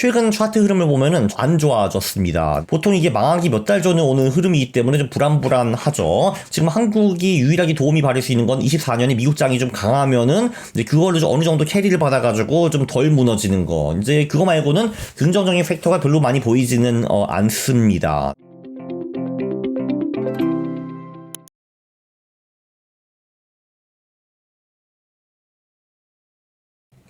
최근 차트 흐름을 보면은 안 좋아졌습니다. 보통 이게 망하기 몇 달 전에 오는 흐름이기 때문에 좀 불안불안하죠. 지금 한국이 유일하게 도움이 받을 수 있는 건 24년에 미국장이 좀 강하면은 이제 그걸로 좀 어느 정도 캐리를 받아가지고 좀 덜 무너지는 거. 이제 그거 말고는 긍정적인 팩터가 별로 많이 보이지는 어, 않습니다.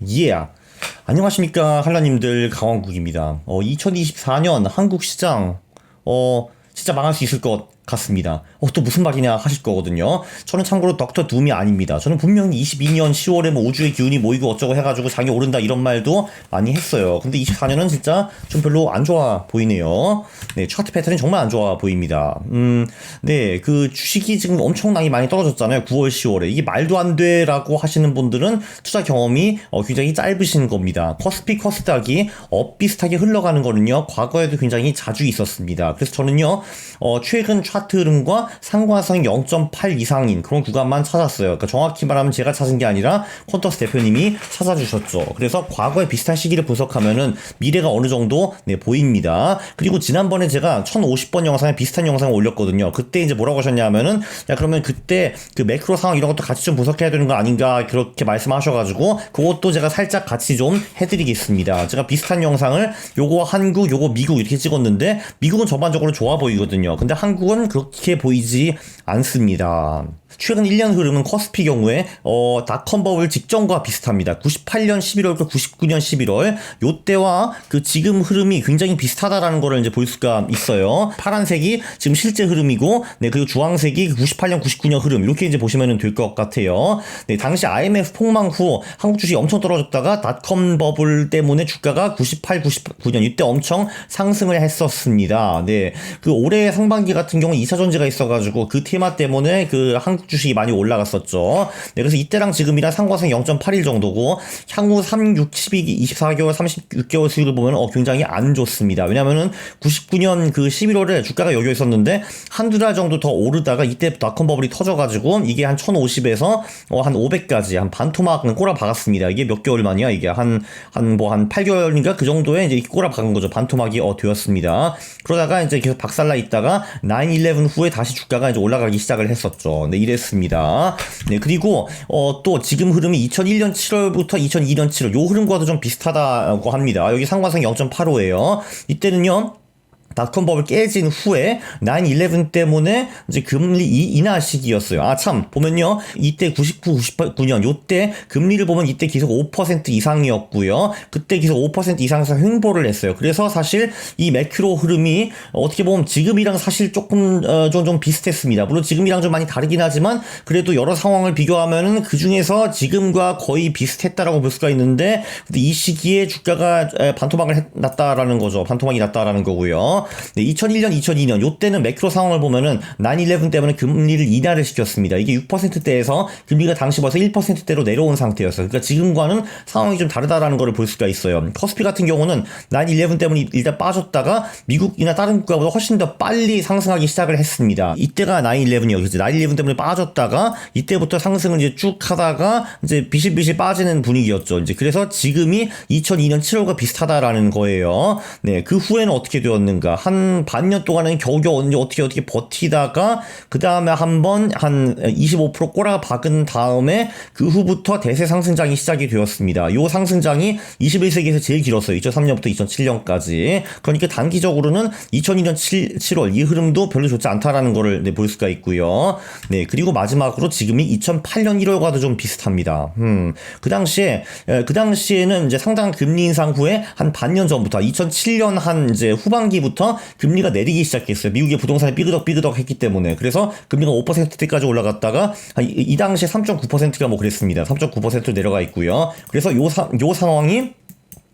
예. Yeah. 안녕하십니까 한라님들 강원국입니다. 어, 2024년 한국 시장 어 진짜 망할 수 있을 것 같습니다. 어, 또 무슨 말이냐 하실 거거든요. 저는 참고로 덕터 둠이 아닙니다. 저는 분명히 22년 10월에 뭐 우주의 기운이 모이고 어쩌고 해가지고 장이 오른다 이런 말도 많이 했어요. 근데 24년은 진짜 좀 별로 안 좋아 보이네요. 네, 차트 패턴이 정말 안 좋아 보입니다. 음, 네, 그 주식이 지금 엄청나게 많이 떨어졌잖아요. 9월, 10월에. 이게 말도 안 돼라고 하시는 분들은 투자 경험이 어, 굉장히 짧으신 겁니다. 커스피 커스닥이 업 비슷하게 흘러가는 거는요, 과거에도 굉장히 자주 있었습니다. 그래서 저는요, 어, 최근 차트 흐름과 상관성 0.8 이상인 그런 구간만 찾았어요. 그러니까 정확히 말하면 제가 찾은 게 아니라 콘터스 대표님이 찾아주셨죠. 그래서 과거에 비슷한 시기를 분석하면은 미래가 어느 정도 네, 보입니다. 그리고 지난번에 제가 1050번 영상에 비슷한 영상을 올렸거든요. 그때 이제 뭐라고 하셨냐면은 야 그러면 그때 그 매크로 상황 이런 것도 같이 좀 분석해야 되는 거 아닌가 그렇게 말씀하셔가지고 그것도 제가 살짝 같이 좀 해드리겠습니다. 제가 비슷한 영상을 요거 한국 요거 미국 이렇게 찍었는데 미국은 전반적으로 좋아 보이거든요. 근데 한국은 그렇게 보이지 않습니다. 최근 1년 흐름은 커스피 경우에 어, 닷컴 버블 직전과 비슷합니다. 98년 11월과 99년 11월 요때와 그 지금 흐름이 굉장히 비슷하다라는 거를 이제 볼 수가 있어요. 파란색이 지금 실제 흐름이고 네 그리고 주황색이 98년 99년 흐름 이렇게 이제 보시면 될 것 같아요. 네 당시 IMF 폭망 후 한국 주식이 엄청 떨어졌다가 닷컴 버블 때문에 주가가 98, 99년 이때 엄청 상승을 했었습니다. 네 그 올해 상반기 같은 경우 2차 전지가 있어가지고 그 테마 때문에 그 한국 주식이 많이 올라갔었죠. 네, 그래서 이때랑 지금이랑 상관성 0.81 정도고 향후 3, 6, 12, 24개월, 36개월 수익을 보면 어, 굉장히 안 좋습니다. 왜냐면은 99년 그 11월에 주가가 여기 있었는데 한두 달 정도 더 오르다가 이때 닷컴 버블이 터져가지고 이게 한 1050에서 어, 한 500까지 한 반토막은 꼬라 박았습니다. 이게 몇 개월 만이야? 이게 한, 한 뭐 한 8개월인가 그 정도에 이제 꼬라 박은 거죠. 반토막이 어, 되었습니다. 그러다가 이제 계속 박살나 있다가 9-11 후에 다시 주가가 이제 올라가기 시작을 했었죠. 네, 이랬습니다. 네, 그리고 어, 또 지금 흐름이 2001년 7월부터 2002년 7월 요 흐름과도 좀 비슷하다고 합니다. 여기 상관성 0.85예요. 이때는요. 닷컴 버블 깨진 후에 9-11 때문에 이제 금리 인하 시기였어요. 아, 참, 보면요. 이때 99, 99년, 요때 금리를 보면 이때 계속 5% 이상이었고요. 그때 계속 5% 이상에서 횡보를 했어요. 그래서 사실 이 매크로 흐름이 어떻게 보면 지금이랑 사실 조금, 어, 좀, 좀 비슷했습니다. 물론 지금이랑 좀 많이 다르긴 하지만 그래도 여러 상황을 비교하면은 그 중에서 지금과 거의 비슷했다라고 볼 수가 있는데 근데 이 시기에 주가가 반토막을 났다라는 거죠. 반토막이 났다라는 거고요. 네, 2001년, 2002년 요때는 매크로 상황을 보면은 9-11 때문에 금리를 인하를 시켰습니다. 이게 6%대에서 금리가 당시 벌써 1%대로 내려온 상태였어요. 그러니까 지금과는 상황이 좀 다르다라는 것을 볼 수가 있어요. 커스피 같은 경우는 9-11 때문에 일단 빠졌다가 미국이나 다른 국가보다 훨씬 더 빨리 상승하기 시작을 했습니다. 이때가 9-11이었죠. 9-11 때문에 빠졌다가 이때부터 상승을 이제 쭉 하다가 이제 비실비실 빠지는 분위기였죠. 이제 그래서 지금이 2002년 7월과 비슷하다라는 거예요. 네, 그 후에는 어떻게 되었는가? 한 반년 동안은 겨우겨우 언제 어떻게 어떻게 버티다가 그 다음에 한번 한 25% 꼬라 박은 다음에 그 후부터 대세 상승장이 시작이 되었습니다. 요 상승장이 21세기에서 제일 길었어요. 2003년부터 2007년까지. 그러니까 단기적으로는 2002년 7, 7월 이 흐름도 별로 좋지 않다라는 거를 네, 볼 수가 있고요. 네, 그리고 마지막으로 지금이 2008년 1월과도 좀 비슷합니다. 음, 그 당시에 그 당시에는 이제 상당 금리 인상 후에 한 반년 전부터 2007년 한 이제 후반기부터 금리가 내리기 시작했어요. 미국의 부동산이 삐그덕삐그덕 했기 때문에. 그래서 금리가 5%대까지 올라갔다가 이, 이 당시에 3.9%가 뭐 그랬습니다. 3.9% 내려가 있고요. 그래서 요, 사, 요 상황이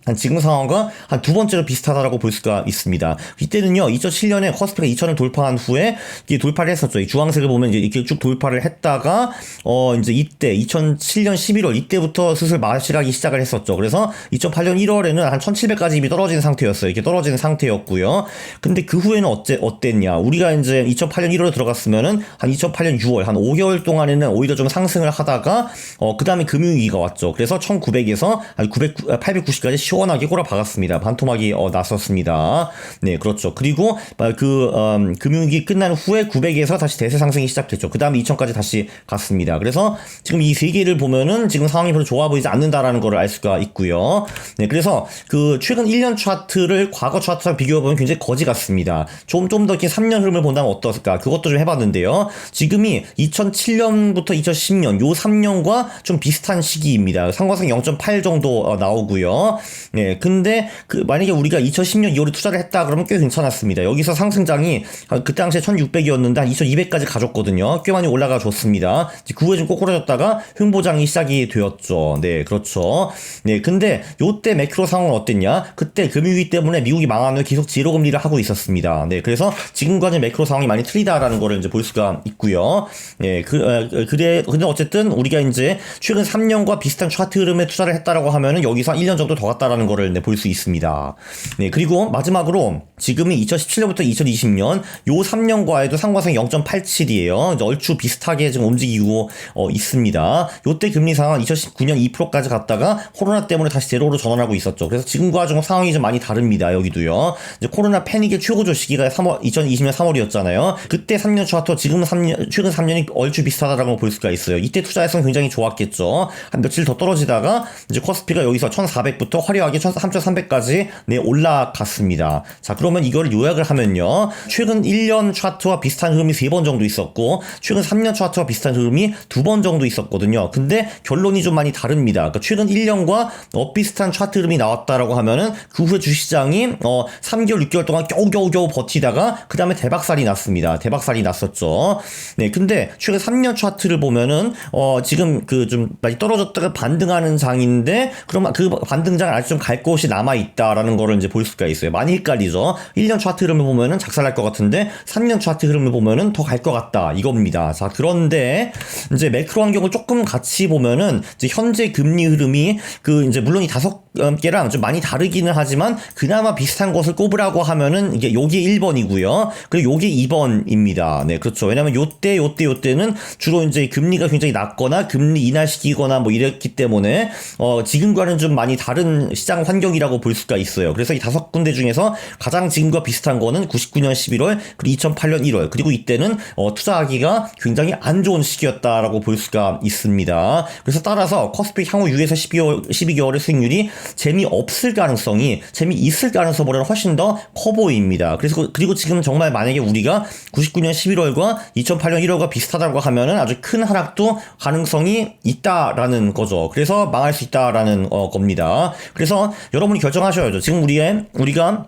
한 지금 상황과 한 두 번째로 비슷하다라고 볼 수가 있습니다. 이때는요, 2007년에 커스피가 2천을 돌파한 후에 이게 돌파를 했었죠. 이 주황색을 보면 이제 이렇게 쭉 돌파를 했다가 어 이제 이때 2007년 11월 이때부터 슬슬 마실하기 시작을 했었죠. 그래서 2008년 1월에는 한 1,700까지 이미 떨어진 상태였어요. 이렇게 떨어지는 상태였고요. 근데 그 후에는 어째 어땠냐? 우리가 이제 2008년 1월에 들어갔으면은 한 2008년 6월 한 5개월 동안에는 오히려 좀 상승을 하다가 어 그다음에 금융위기가 왔죠. 그래서 1,900에서 한 900, 890까지 시원하게 꼬라 박았습니다. 반토막이 어, 났었습니다. 네, 그렇죠. 그리고 그 음, 금융위기 끝난 후에 900에서 다시 대세 상승이 시작됐죠. 그 다음에 2000까지 다시 갔습니다. 그래서 지금 이 세 개를 보면은 지금 상황이 별로 좋아 보이지 않는다라는 걸 알 수가 있고요. 네, 그래서 그 최근 1년 차트를 과거 차트랑 비교해 보면 굉장히 거지 같습니다. 좀 좀 더 이렇게 3년 흐름을 본다면 어떨까? 그것도 좀 해봤는데요. 지금이 2007년부터 2010년 요 3년과 좀 비슷한 시기입니다. 상관성 0.8 정도 어, 나오고요. 네, 근데 그 만약에 우리가 2010년 2월에 투자를 했다 그러면 꽤 괜찮았습니다. 여기서 상승장이 그 당시에 1,600이었는데 한 2,200까지 가졌거든요. 꽤 많이 올라가 줬습니다. 그 후에 좀 꼬꾸라졌다가 횡보장이 시작이 되었죠. 네, 그렇죠. 네, 근데 요때 매크로 상황은 어땠냐? 그때 금융위기 때문에 미국이 망한 후에 계속 제로 금리를 하고 있었습니다. 네, 그래서 지금과는 매크로 상황이 많이 틀리다라는 거를 이제 볼 수가 있고요. 네, 그 어, 그래 근데 어쨌든 우리가 이제 최근 3년과 비슷한 차트 흐름에 투자를 했다라고 하면은 여기서 한 1년 정도 더 갔다라 는 거를 네, 볼 수 있습니다. 네, 그리고 마지막으로 지금이 2017년부터 2020년 요 3년과에도 상관성이 0.87이에요. 얼추 비슷하게 지금 움직이고 어, 있습니다. 요때 금리 상황 2019년 2%까지 갔다가 코로나 때문에 다시 제로로 전환하고 있었죠. 그래서 지금과 좀 상황이 좀 많이 다릅니다. 여기도요. 이제 코로나 패닉의 최고조 시기가 3월 2020년 3월이었잖아요. 그때 3년 차트 지금 3년 최근 3년이 얼추 비슷하다라고 볼 수가 있어요. 이때 투자했으면 굉장히 좋았겠죠. 한 며칠 더 떨어지다가 이제 코스피가 여기서 1,400부터 화려 하게 3,300까지 네 올라갔습니다. 자, 그러면 이걸 요약을 하면요. 최근 1년 차트와 비슷한 흐름이 3번 정도 있었고 최근 3년 차트와 비슷한 흐름이 2번 정도 있었거든요. 근데 결론이 좀 많이 다릅니다. 그러니까 최근 1년과 어, 비슷한 차트 흐름이 나왔다라고 하면은 그 후에 주시장이 어 3개월 6개월 동안 겨우겨우겨우 버티다가 그 다음에 대박살이 났습니다. 대박살이 났었죠. 네, 근데 최근 3년 차트를 보면은 어 지금 그 좀 많이 떨어졌다가 반등하는 장인데 그러면 그 반등장을 아직 좀 갈 곳이 남아 있다라는 거를 이제 볼 수가 있어요. 많이 헷갈리죠. 1년 차트 흐름을 보면은 작살날 것 같은데 3년 차트 흐름을 보면은 더 갈 것 같다 이겁니다. 자, 그런데 이제 매크로 환경을 조금 같이 보면은 이제 현재 금리 흐름이 그 이제 물론 이 다섯 개랑 좀 많이 다르기는 하지만 그나마 비슷한 것을 꼽으라고 하면은 이게 요게 1번이고요. 그리고 요게 2번입니다. 네, 그렇죠. 왜냐면 요때 요때 요때는 주로 이제 금리가 굉장히 낮거나 금리 인하시키거나 뭐 이랬기 때문에 어 지금과는 좀 많이 다른 시장 환경이라고 볼 수가 있어요. 그래서 이 다섯 군데 중에서 가장 지금과 비슷한 거는 99년 11월 그리고 2008년 1월 그리고 이때는 어 투자하기가 굉장히 안 좋은 시기였다라고 볼 수가 있습니다. 그래서 따라서 커스피 향후 6에서 12개월 12개월의 수익률이 재미없을 가능성이 재미있을 가능성보다는 훨씬 더 커 보입니다. 그래서 그- 그리고 지금 정말 만약에 우리가 99년 11월과 2008년 1월과 비슷하다고 하면은 아주 큰 하락도 가능성이 있다라는 거죠. 그래서 망할 수 있다라는 어, 겁니다. 그래서 여러분이 결정하셔야죠. 지금 우리의 우리가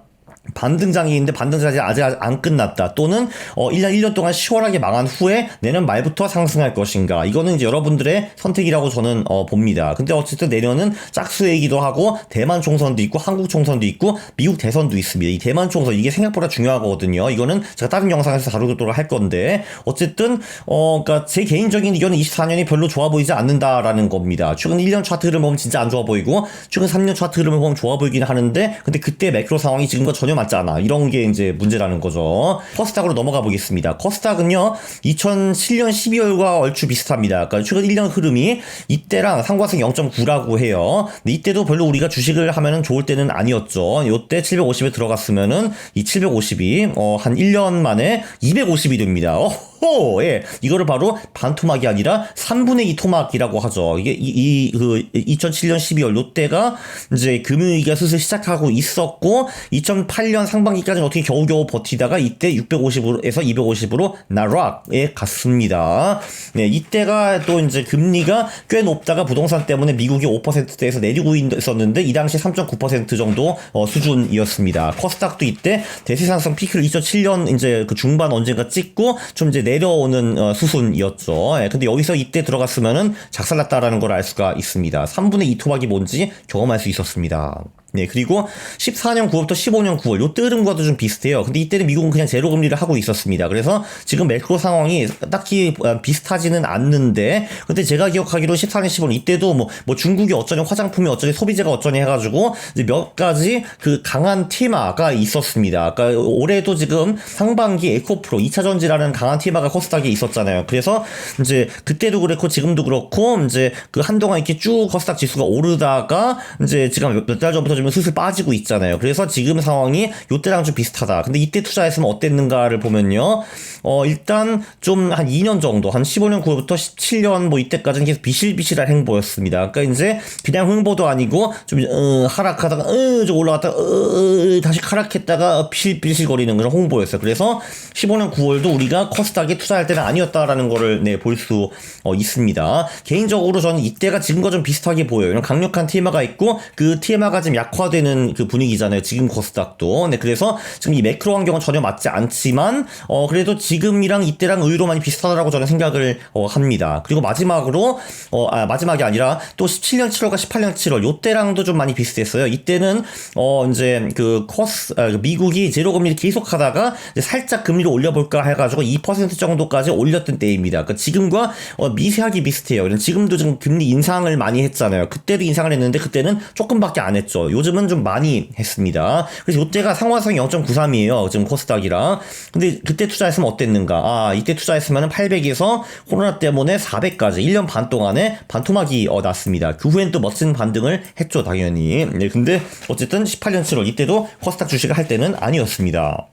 반등장이 있는데 반등장이 아직 안 끝났다. 또는 어 1년 1년 동안 시원하게 망한 후에 내년 말부터 상승할 것인가. 이거는 이제 여러분들의 선택이라고 저는 어 봅니다. 근데 어쨌든 내년은 짝수이기도 하고 대만 총선도 있고 한국 총선도 있고 미국 대선도 있습니다. 이 대만 총선 이게 생각보다 중요하거든요. 이거는 제가 다른 영상에서 다루도록 할 건데 어쨌든 어 그러니까 제 개인적인 의견은 24년이 별로 좋아 보이지 않는다라는 겁니다. 최근 1년 차트 흐름 보면 진짜 안 좋아 보이고 최근 3년 차트 흐름을 보면 좋아 보이긴 하는데 근데 그때 매크로 상황이 지금과 전혀 맞지 않아. 이런 게 이제 문제라는 거죠. 커스닥으로 넘어가 보겠습니다. 커스닥은요, 2007년 12월과 얼추 비슷합니다. 그러니까 최근 1년 흐름이 이때랑 상관성 0.9라고 해요. 근데 이때도 별로 우리가 주식을 하면은 좋을 때는 아니었죠. 요때 750에 들어갔으면은 이 750이 어, 한 1년 만에 250이 됩니다. 어 호! 예. 이거를 바로 반토막이 아니라 3분의 2 토막이라고 하죠. 이게 이, 이, 그, 2007년 12월 요때가 이제 금융위기가 슬슬 시작하고 있었고, 2008년 상반기까지는 어떻게 겨우겨우 버티다가 이때 650에서 250으로 나락에 갔습니다. 네, 이때가 또 이제 금리가 꽤 높다가 부동산 때문에 미국이 5%대에서 내리고 있었는데, 이 당시 3.9% 정도 어, 수준이었습니다. 코스닥도 이때 대세상승 피크를 2007년 이제 그 중반 언젠가 찍고 좀 이제 내려오는 어, 수순이었죠. 예, 근데 여기서 이때 들어갔으면은 작살났다라는 걸 알 수가 있습니다. 3분의 2 토막이 뭔지 경험할 수 있었습니다. 네, 그리고 14년 9월부터 15년 9월, 요 뜨름과도 좀 비슷해요. 근데 이때는 미국은 그냥 제로 금리를 하고 있었습니다. 그래서 지금 매크로 상황이 딱히 어, 비슷하지는 않는데, 근데 제가 기억하기로 14년 15년 이때도 뭐, 뭐 중국이 어쩌니 화장품이 어쩌니 소비재가 어쩌니 해가지고 몇 가지 그 강한 테마가 있었습니다. 그러니까 올해도 지금 상반기 에코프로 2차 전지라는 강한 테마가 코스닥에 있었잖아요. 그래서 이제 그때도 그렇고 지금도 그렇고 이제 그 한동안 이렇게 쭉 코스닥 지수가 오르다가 이제 지금 몇 달 전부터 좀 들면 슬슬 빠지고 있잖아요. 그래서 지금 상황이 요때랑 좀 비슷하다. 근데 이때 투자했으면 어땠는가를 보면요. 어, 일단 좀 한 2년 정도, 한 15년 9월부터 17년 뭐 이때까지는 계속 비실비실한 행보였습니다. 그러니까 이제 그냥 흥보도 아니고 좀 어, 하락하다가 어, 좀 올라갔다가 어, 어, 다시 하락했다가 비실비실거리는 그런 홍보였어요. 그래서 15년 9월도 우리가 커스닥에 투자할 때는 아니었다라는 거를 네, 볼수 어, 있습니다. 개인적으로 저는 이때가 지금과 좀 비슷하게 보여요. 이런 강력한 TMA가 있고 그 TMA가 좀약 화되는 그 분위기잖아요. 지금 코스닥도. 네, 그래서 지금 이 매크로 환경은 전혀 맞지 않지만 어, 그래도 지금이랑 이때랑 의외로 많이 비슷하다라고 저는 생각을 어, 합니다. 그리고 마지막으로 어, 아, 마지막이 아니라 또 17년 7월과 18년 7월 요때랑도 좀 많이 비슷했어요. 이때는 어, 이제 그 코스 아, 그 미국이 제로 금리를 계속하다가 살짝 금리를 올려볼까 해가지고 2% 정도까지 올렸던 때입니다. 그러니까 지금과 어, 미세하게 비슷해요. 지금도 지금 금리 인상을 많이 했잖아요. 그때도 인상을 했는데 그때는 조금밖에 안 했죠. 요즘은 좀 많이 했습니다. 그래서 이때가 상환성 0.93이에요. 지금 코스닥이랑. 근데 그때 투자했으면 어땠는가? 아, 이때 투자했으면 800에서 코로나 때문에 400까지 1년 반 동안에 반토막이 어, 났습니다. 그 후엔 또 멋진 반등을 했죠, 당연히. 네, 근데 어쨌든 18년 7월 이때도 코스닥 주식을 할 때는 아니었습니다.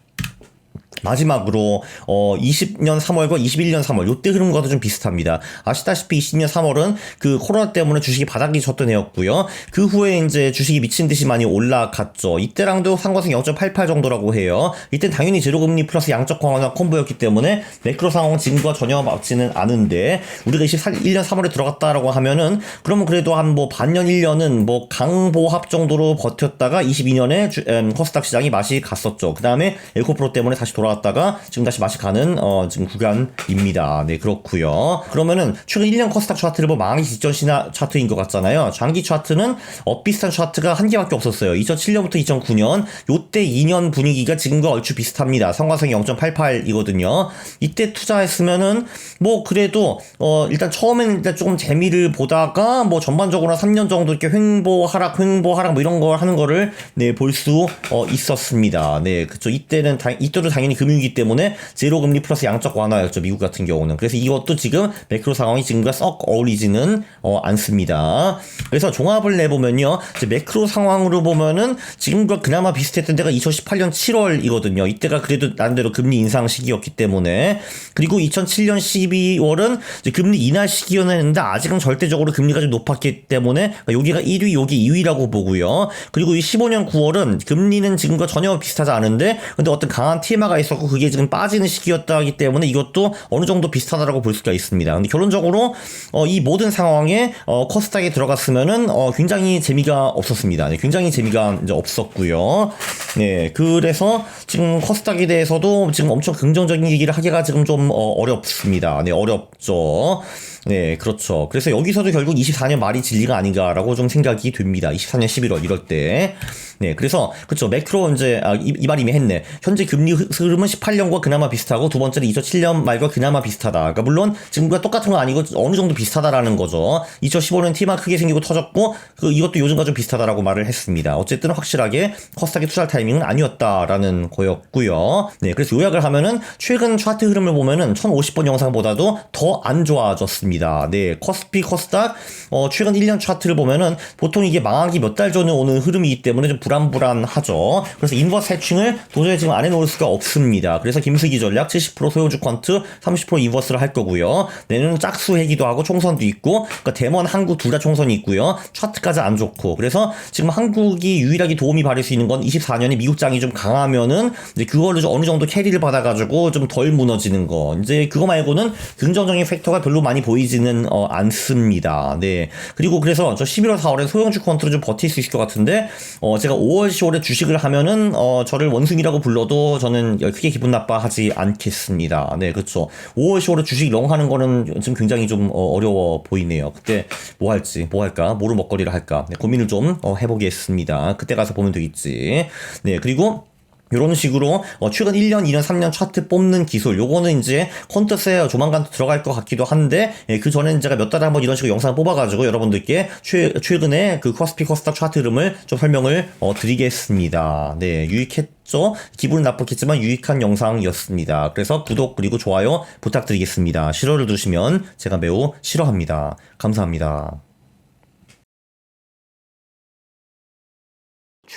마지막으로 어 20년 3월과 21년 3월 요때 흐름과도 좀 비슷합니다. 아시다시피 20년 3월은 그 코로나 때문에 주식이 바닥이 쳤던 해였고요. 그 후에 이제 주식이 미친 듯이 많이 올라갔죠. 이때랑도 상관성 0.88 정도라고 해요. 이때 당연히 제로금리 플러스 양적 강화나 콤보였기 때문에 매크로 상황은 지금과 전혀 맞지는 않은데 우리가 21년 3월에 들어갔다라고 하면은 그러면 그래도 한 뭐 반년 1년은 뭐 강보합 정도로 버텼다가 22년에 주, 음, 코스닥 시장이 맛이 갔었죠. 그 다음에 에코프로 때문에 다시 돌아 올라갔다가 지금 다시 맛이 가는 어, 지금 구간입니다. 네, 그렇고요. 그러면은 최근 1년 커스닥 차트를 뭐 망하기 직전 시나 차트인 것 같잖아요. 장기 차트는 어 비슷한 차트가 한 개밖에 없었어요. 2007년부터 2009년 요때 2년 분위기가 지금과 얼추 비슷합니다. 상관성이 0.88이거든요. 이때 투자했으면은 뭐 그래도 어 일단 처음에는 일단 조금 재미를 보다가 뭐 전반적으로 3년 정도 이렇게 횡보 하락 횡보 하락 뭐 이런 걸 하는 거를 네 볼 수 어, 있었습니다. 네, 그쵸. 이때는 다, 이때도 당연히 금융위기 때문에 제로 금리 플러스 양적 완화였죠. 미국 같은 경우는. 그래서 이것도 지금 매크로 상황이 지금과 썩 어울리지는 어, 않습니다. 그래서 종합을 내보면요. 매크로 상황으로 보면은 지금과 그나마 비슷했던 데가 2018년 7월이거든요. 이때가 그래도 나름대로 금리 인상 시기였기 때문에. 그리고 2007년 12월은 금리 인하 시기였는데 아직은 절대적으로 금리가 좀 높았기 때문에 여기가 1위, 여기 2위라고 보고요. 그리고 이 15년 9월은 금리는 지금과 전혀 비슷하지 않은데 근데 어떤 강한 TMA가 있었고 그게 지금 빠지는 시기였다기 때문에 이것도 어느 정도 비슷하다라고 볼 수가 있습니다. 근데 결론적으로 어, 이 모든 상황에 어, 커스닥에 들어갔으면은 어, 굉장히 재미가 없었습니다. 네, 굉장히 재미가 이제 없었고요. 네, 그래서 지금 커스닥에 대해서도 지금 엄청 긍정적인 얘기를 하기가 지금 좀 어, 어렵습니다. 네, 어렵죠. 네, 그렇죠. 그래서 여기서도 결국 24년 말이 진리가 아닌가라고 좀 생각이 됩니다. 24년 11월 이럴 때. 네, 그래서 그렇죠. 매크로 이제 아, 이, 이 말이 미 했네. 현재 금리 흐름 은 18년과 그나마 비슷하고 두 번째는 2007년 말과 그나마 비슷하다. 그러니까 물론 지금과 똑같은 건 아니고 어느 정도 비슷하다라는 거죠. 2015년 티만 크게 생기고 터졌고 그 이것도 요즘과 좀 비슷하다라고 말을 했습니다. 어쨌든 확실하게 커스닥에 투자할 타이밍은 아니었다라는 거였고요. 네, 그래서 요약을 하면은 최근 차트 흐름을 보면은 1050번 영상보다도 더 안 좋아졌습니다. 네, 커스피 커스닥 어, 최근 1년 차트를 보면은 보통 이게 망하기 몇 달 전에 오는 흐름이기 때문에 좀 불안불안하죠. 그래서 인버스 해칭을 도저히 지금 안 해놓을 수가 없습니다. 그래서 김수기 전략 70% 소유주 퀀트 30% 인버스를 할 거고요. 내년은 짝수 회기도 하고 총선도 있고 그러니까 대만 한국 둘 다 총선이 있고요. 차트까지 안 좋고 그래서 지금 한국이 유일하게 도움이 받을 수 있는 건 24년에 미국장이 좀 강하면은 이제 그거를 좀 어느 정도 캐리를 받아가지고 좀 덜 무너지는 거 이제 그거 말고는 긍정적인 팩터가 별로 많이 보이지는 어, 않습니다. 네 그리고 그래서 저 11월 4월에 소형주 퀀트를 좀 버틸 수 있을 것 같은데 어, 제가 5월 10월에 주식을 하면은 어, 저를 원숭이라고 불러도 저는 크게 기분 나빠하지 않겠습니다. 네, 그렇죠. 5월 10월에 주식 롱 하는 거는 지금 굉장히 좀 어, 려워 보이네요. 그때 뭐 할지, 뭐 할까, 뭐를 먹거리를 할까 네, 고민을 좀 어, 해보겠습니다. 그때 가서 보면 되겠지. 네, 그리고 이런 식으로 어, 최근 1년, 2년, 3년 차트 뽑는 기술 요거는 이제 콘터스에 조만간 들어갈 것 같기도 한데 예, 그 전에 제가 몇 달에 한번 이런 식으로 영상을 뽑아가지고 여러분들께 최, 최근에 그 코스피 코스닥 차트 흐름을 좀 설명을 어, 드리겠습니다. 네, 유익했 죠? 기분 나쁘겠지만 유익한 영상이었습니다. 그래서 구독 그리고 좋아요 부탁드리겠습니다. 싫어를 두시면 제가 매우 싫어합니다. 감사합니다.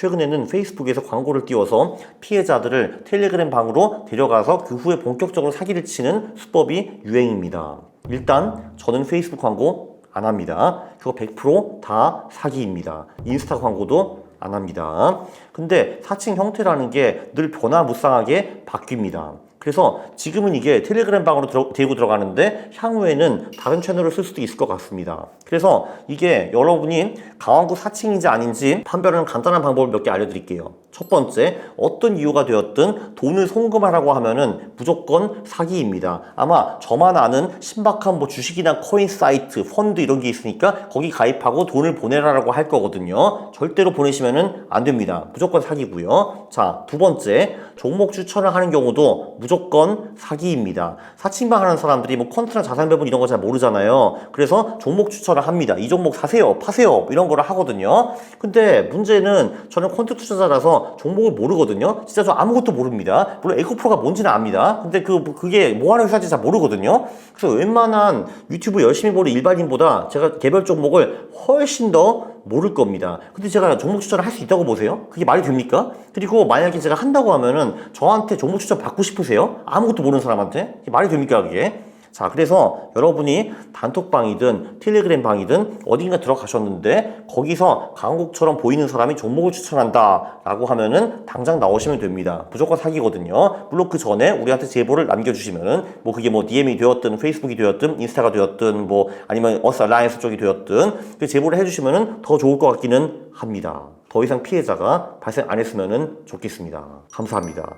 최근에는 페이스북에서 광고를 띄워서 피해자들을 텔레그램 방으로 데려가서 그 후에 본격적으로 사기를 치는 수법이 유행입니다. 일단 저는 페이스북 광고 안 합니다. 그거 100%다 사기입니다. 인스타 광고도 안 합니다. 근데 사칭 형태라는 게 늘 변화무쌍하게 바뀝니다. 그래서 지금은 이게 텔레그램 방으로 들어, 데리고 들어가는데 향후에는 다른 채널을 쓸 수도 있을 것 같습니다. 그래서 이게 여러분이 강원구 사칭인지 아닌지 판별하는 간단한 방법을 몇 개 알려드릴게요. 첫 번째, 어떤 이유가 되었든 돈을 송금하라고 하면은 무조건 사기입니다. 아마 저만 아는 신박한 뭐 주식이나 코인 사이트, 펀드 이런 게 있으니까 거기 가입하고 돈을 보내라라고 할 거거든요. 절대로 보내시면은 안 됩니다. 무조건 사기고요. 자, 두 번째, 종목 추천을 하는 경우도 무조건 사기입니다. 사칭방 하는 사람들이 뭐 퀀트나 자산 배분 이런 거 잘 모르잖아요. 그래서 종목 추천을 합니다. 이 종목 사세요, 파세요 이런 거를 하거든요. 근데 문제는 저는 퀀트 투자자라서 종목을 모르거든요. 진짜 저 아무것도 모릅니다. 물론 에코프로가 뭔지는 압니다. 근데 그 그게 뭐 하는 회사인지 잘 모르거든요. 그래서 웬만한 유튜브 열심히 보는 일반인보다 제가 개별 종목을 훨씬 더 모를 겁니다. 근데 제가 종목 추천을 할 수 있다고 보세요? 그게 말이 됩니까? 그리고 만약에 제가 한다고 하면은 저한테 종목 추천 받고 싶으세요? 아무것도 모르는 사람한테? 그게 말이 됩니까, 그게? 자, 그래서 여러분이 단톡방이든 텔레그램 방이든 어딘가 들어가셨는데 거기서 강국처럼 보이는 사람이 종목을 추천한다 라고 하면은 당장 나오시면 됩니다. 무조건 사기거든요. 물론 그 전에 우리한테 제보를 남겨주시면은 뭐 그게 뭐 DM이 되었든 페이스북이 되었든 인스타가 되었든 뭐 아니면 어스 알라이언스 쪽이 되었든 그 제보를 해주시면은 더 좋을 것 같기는 합니다. 더 이상 피해자가 발생 안 했으면 좋겠습니다. 감사합니다.